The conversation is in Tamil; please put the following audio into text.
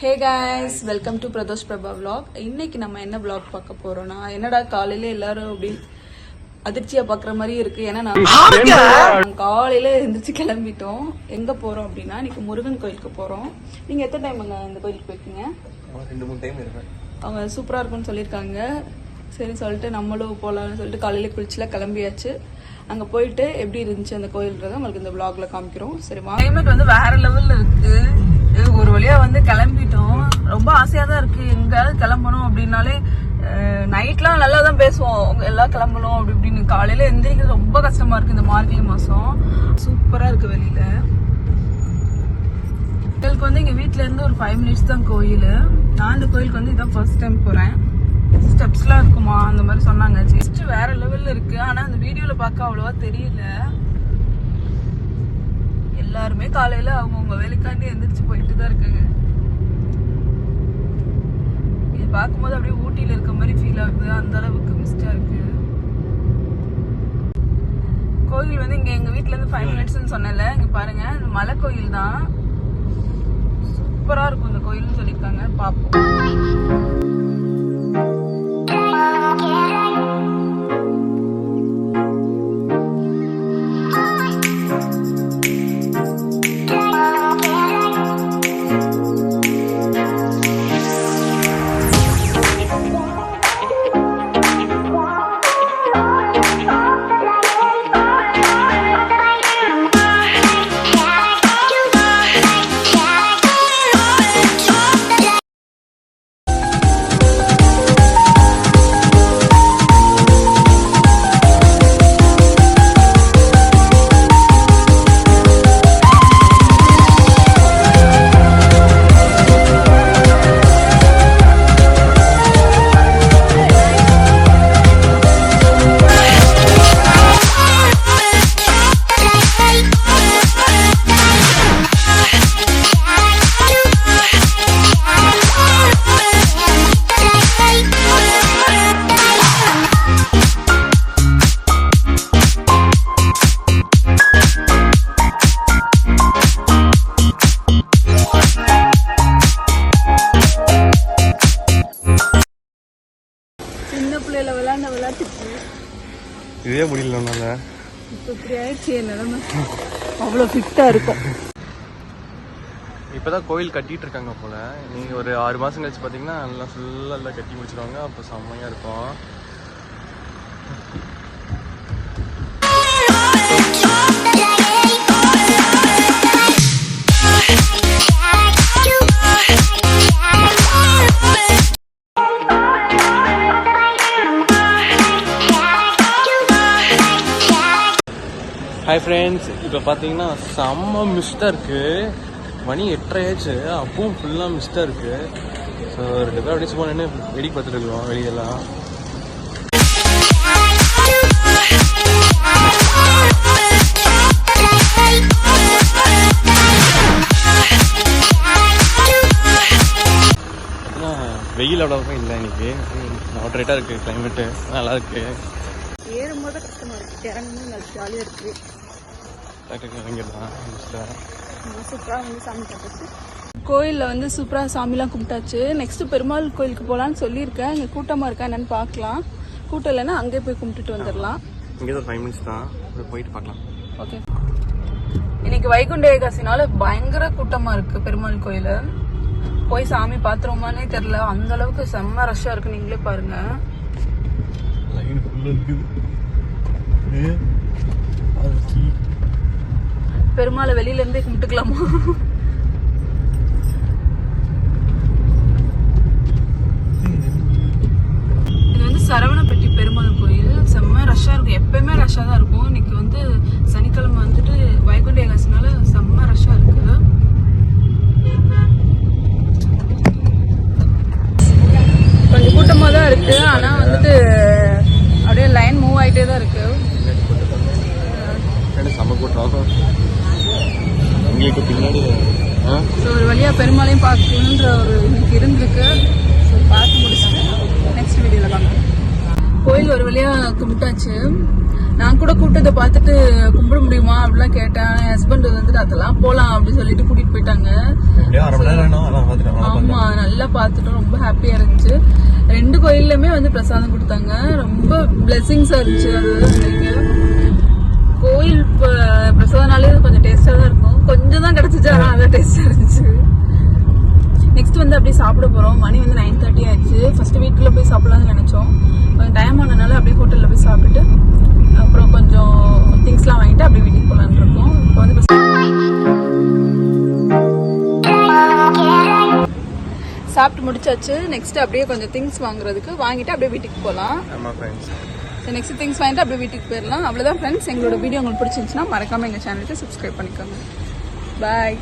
Hey guys welcome to Pradosh Prabha vlog. இன்னைக்கு நம்ம என்ன vlog பார்க்க போறோம்னா என்னடா காலையில எல்லாரும் அப்படி அதிர்ச்சியா பாக்குற மாதிரி இருக்கு? ஏன்னா நான் காலையில எந்திரிச்சு கிளம்பிட்டோம். எங்க போறோம் அப்படின்னா இன்னைக்கு முருகன் கோயிலுக்கு போறோம். நீங்க எத்தனை டைம் அங்க இந்த கோயிலுக்கு போயிருக்கீங்க? ரெண்டு மூணு டைம் அவங்க சூப்பரா இருக்கும்னு சொல்லியிருக்காங்க. சரி சொல்லிட்டு நம்மளும் போலாம்னு சொல்லிட்டு காலையில குளிச்சுல கிளம்பியாச்சு. அங்க போயிட்டு எப்படி இருந்துச்சு அந்த கோயில்ன்றத உங்களுக்கு இந்த vlogல காமிக்கிறோம். சரி கிளைமேட் வந்து வேற லெவல்ல இருக்கு. இது ஒரு வழியா வந்து கிளம்பிட்டோம். ரொம்ப ஆசையா தான் இருக்கு. எங்கேயாவது கிளம்பணும் அப்படின்னாலே நைட்லாம் நல்லா தான் பேசுவோம். எல்லாம் கிளம்பணும் அப்படி இப்படின்னு. காலையில எந்திரிக்கிறது ரொம்ப கஷ்டமா இருக்கு இந்த மார்கழி மாசம். சூப்பரா இருக்கு வெளியில. எங்களுக்கு வந்து எங்க வீட்ல இருந்து ஒரு ஃபைவ் மினிட்ஸ் தான் கோயில். நான் இந்த கோயிலுக்கு வந்து இதான் ஃபர்ஸ்ட் டைம் போறேன். ஸ்டெப்ஸ்லாம் இருக்குமா? அந்த மாதிரி சொன்னாங்க. ஜஸ்ட் வேற லெவல்ல இருக்கு. ஆனா அந்த வீடியோல பார்க்க அவ்வளோவா தெரியல. காலையில அவங்கவுங்க வேலைக்காண்டி எந்திரிச்சு போயிட்டு தான் இருக்காங்க. இது பார்க்கும்போது அப்படியே ஊட்டியில இருக்க மாதிரி ஃபீல் ஆகுது அந்த அளவுக்கு மிஸ்டா இருக்கு. கோயில் வந்து இங்க எங்க வீட்ல இருந்து ஃபைவ் மினிட்ஸ்னு சொன்னல இங்க பாருங்க. இந்த மலை கோயில் தான் சூப்பரா இருக்கும் இந்த கோயில்னு சொல்லியிருக்காங்க. பார்ப்போம். சின்ன பிள்ளையில விளையாண்ட விளையாட்டுக்கு இதே முடியல உன்னால. இப்போ இப்படி ஆயிடுச்சு என் நிலைமை. அவ்வளோ ஃபிட்டாக இருக்கும். இப்பதான் கோயில் கட்டிட்டு இருக்காங்க போல. நீங்க ஒரு ஆறு மாசம் கழிச்சு பாத்தீங்கன்னா எல்லாம் ஃபுல்லா எல்லாம் கட்டி முடிச்சிருவாங்க. அப்போ செம்மையா இருக்கும். ஹாய் ஃப்ரெண்ட்ஸ் இப்போ பார்த்தீங்கன்னா செம்ம மிஸ்டாக இருக்குது மணி எட்டரை ஆச்சு அப்பவும் ஃபுல்லாக மிஸ்டாக இருக்குது ஸோ ரெண்டு பேரும் அப்படியே சும்மா நின்று வெடிக்க பார்த்துட்டு வெளியெல்லாம். வெயில் அவ்வளோவா இல்லை இன்னைக்கு. மாட்ரேட்டாக இருக்குது கிளைமேட்டு நல்லா இருக்குது ஏறும்போது கஷ்டமாக இருக்குது இறங்கும்போது நல்லா ஜாலியாக இருக்குது டக்குனு இறங்கிடலாம். சூப்பராக வந்து சாமி பார்த்தாச்சு கோயிலில் வந்து சூப்பராக சாமிலாம் கும்பிட்டாச்சு. நெக்ஸ்ட் பெருமாள் கோயிலுக்கு போகலான்னு சொல்லியிருக்கேன். இங்கே கூட்டமாக இருக்கா என்னன்னு பார்க்கலாம். கூட்டம் இல்லைன்னா அங்கே போய் கும்பிட்டுட்டு வந்துடலாம். இங்கே ஒரு ஃபைவ் மினிட்ஸ் தான். அப்புறம் போயிட்டு பார்க்கலாம். ஓகே இன்னைக்கு வைகுண்ட ஏகாசினால பயங்கர கூட்டமா இருக்கு பெருமாள் கோயில. போய் சாமி பாத்துருவோமானே தெரியல. அந்த அளவுக்கு செம்ம ரஷ்ஷா இருக்கு. நீங்களே பாருங்க. லைன் ஃபுல்லாக இருக்குது. பெருமாளை வெளியில இருந்தே கும்பிட்டுக்கலாமா? இது வந்து சரவணப்பட்டி பெருமாள் கோயில். செம்ம ரஷ்ஷா இருக்கும். எப்பயுமே ரஷ்ஷா தான் இருக்கும். இன்னைக்கு வந்து சனிக்கிழமை வந்துட்டு வைகுண்ட ஏகாசினால செம்ம ரஷ்ஷா இருக்கு. கொஞ்சம் கூட்டமாக தான் இருக்கு. ஆனால் வந்துட்டு அப்படியே லைன் மூவ் ஆகிட்டே தான் இருக்கு. உங்களுக்கு பின்னாடி ஸோ ஒரு வழியா பெருமாளையும் பார்க்கணுன்ற ஒரு இன்னைக்கு இருந்திருக்கு. ஸோ பார்த்து முடிச்சுட்டு நெக்ஸ்ட் வீடியோவில் பார்க்கலாம். கோயில் ஒரு வழியா கும்பிட்டாச்சு. நான் கூட கூட்டத்தை பார்த்துட்டு கும்பிட முடியுமா அப்படிலாம் கேட்டேன். என் ஹஸ்பண்ட் வந்துட்டு அதெல்லாம் போலாம் அப்படின்னு சொல்லிட்டு கூட்டிட்டு போயிட்டாங்க. எப்படியோ அரை மணி நேரம் வேணும் அதான் பார்த்துட்டேன் ஆமா ஃபுல்லாக பார்த்துட்டோம் ரொம்ப ஹாப்பியாக இருந்துச்சு. ரெண்டு கோயில்லையுமே வந்து பிரசாதம் கொடுத்தாங்க. ரொம்ப பிளெஸிங்ஸாக இருந்துச்சு அது. கோயில் ப- பிரசாதம்னாலே அது கொஞ்சம் டேஸ்டாக தான் இருக்கும் கொஞ்சம் தான் கிடச்சிச்சு? ஆனால் அதான் டேஸ்டாக இருந்துச்சு நெக்ஸ்ட் வந்து அப்படியே சாப்பிட போகிறோம் மணி வந்து நைன் தேர்ட்டி ஆயிடுச்சு. ஃபர்ஸ்ட் வீட்டில் போய் சாப்பிடலாம்னு நினச்சோம். கொஞ்சம் டைம் ஆனதுனால அப்படியே ஹோட்டலில் போய் சாப்பிட்டுட்டு அப்புறம் கொஞ்சம் திங்ஸ்லாம் வாங்கிட்டு அப்படியே வீட்டுக்கு போகலான்னு இருக்கோம். இப்போ வந்து சாப்பிட்டு முடிச்சாச்சு. நெக்ஸ்ட் அப்படியே கொஞ்சம் திங்ஸ் வாங்குறதுக்கு வாங்கிட்டு அப்படியே வீட்டுக்கு போகலாம் நெக்ஸ்ட் திங்ஸ் வாங்கிட்டு அப்படியே வீட்டுக்கு போயிடலாம். அவ்வளோதான் ஃப்ரெண்ட்ஸ் எங்களோட வீடியோ உங்களுக்கு பிடிச்சிருந்துச்சுன்னா மறக்காம எங்கள் சேனலுக்கு சப்ஸ்கிரைப் பண்ணிக்கோங்க. பாய்